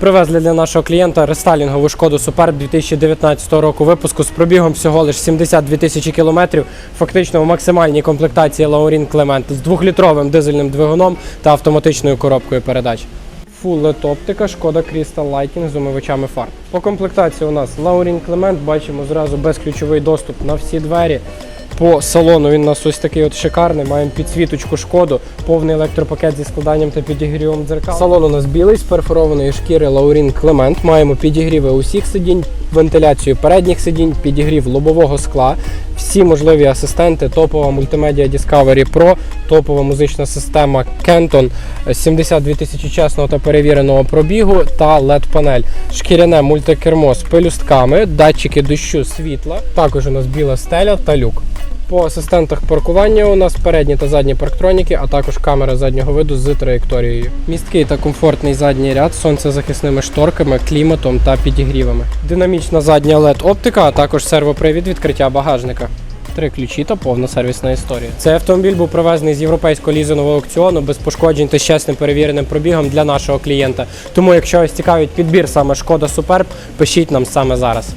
Привезли для нашого клієнта рестайлінгову шкоду Superb 2019 року випуску з пробігом всього лише 72 тисячі кілометрів. Фактично в максимальній комплектації Laurin Clement з двохлітровим дизельним двигуном та автоматичною коробкою передач. LED оптика, шкода Crystal Lighting з умивачами фар. По комплектації у нас Laurin Clement, бачимо зразу безключовий доступ на всі двері. По салону він у нас ось такий от шикарний. Маємо підсвіточку шкоду, повний електропакет зі складанням та підігрівом дзеркал. Салон у нас білий з перфорованої шкіри Laurin Clement. Маємо підігріви усіх сидінь, вентиляцію передніх сидінь, підігрів лобового скла, всі можливі асистенти, топова мультимедіа Discovery Pro, топова музична система Kenton, 72 тисячі чесного та перевіреного пробігу та LED-панель. Шкіряне мультикермо з пелюстками, датчики дощу світла. Також у нас біла стеля та люк. По асистентах паркування у нас передні та задні парктроніки, а також камера заднього виду з траєкторією. Місткий та комфортний задній ряд з сонцезахисними шторками, кліматом та підігрівами. Динамічна задня LED оптика, а також сервопривід відкриття багажника. Три ключі та повна сервісна історія. Цей автомобіль був привезений з європейського лізингового аукціону без пошкоджень та з чесним перевіреним пробігом для нашого клієнта. Тому, якщо вас цікавить підбір саме шкода Superb, пишіть нам саме зараз.